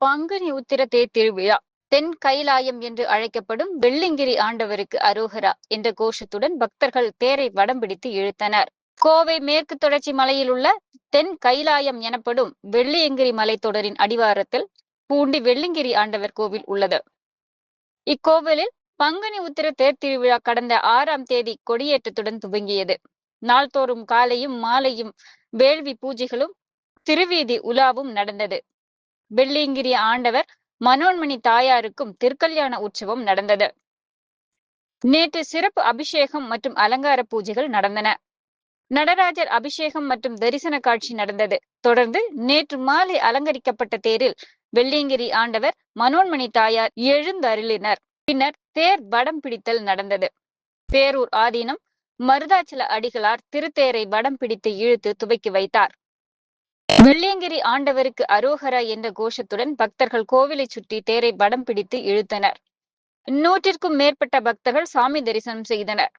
பங்குனி உத்திர தேர் திருவிழா தென் கைலாயம் என்று அழைக்கப்படும் வெள்ளிங்கிரி ஆண்டவருக்கு அரோகரா என்ற கோஷத்துடன் பக்தர்கள் தேரை வடம் பிடித்து இழுத்தனர். கோவை மேற்கு தொடர்ச்சி மலையில் உள்ள தென் கைலாயம் எனப்படும் வெள்ளியங்கிரி மலைத்தொடரின் அடிவாரத்தில் பூண்டி வெள்ளிங்கிரி ஆண்டவர் கோவில் உள்ளது. இக்கோவிலில் பங்குனி உத்திர தேர் திருவிழா கடந்த ஆறாம் தேதி கொடியேற்றத்துடன் துவங்கியது. நாள்தோறும் காலையும் மாலையும் வேள்வி பூஜைகளும் திருவீதி உலாவும் நடந்தது. வெள்ளியங்கிரி ஆண்டவர் மனோன்மணி தாயாருக்கும் திருக்கல்யாண உற்சவம் நடந்தது. நேற்று சிறப்பு அபிஷேகம் மற்றும் அலங்கார பூஜைகள் நடந்தன. நடராஜர் அபிஷேகம் மற்றும் தரிசன காட்சி நடந்தது. தொடர்ந்து நேற்று மாலை அலங்கரிக்கப்பட்ட தேரில் வெள்ளியங்கிரி ஆண்டவர் மனோன்மணி தாயார் எழுந்தருளினர் பின்னர் தேர் வடம் பிடித்தல் நடந்தது. பேரூர் ஆதீனம் மருதாச்சல அடிகளார் திருத்தேரை வடம் பிடித்து இழுத்து துவக்கி வைத்தார். வெள்ளியங்கிரி ஆண்டவருக்கு அரோகரா என்ற கோஷத்துடன் பக்தர்கள் கோவிலை சுற்றி தேரை வடம் பிடித்து இழுத்தனர். நூற்றிற்கும் மேற்பட்ட பக்தர்கள் சாமி தரிசனம் செய்தனர்.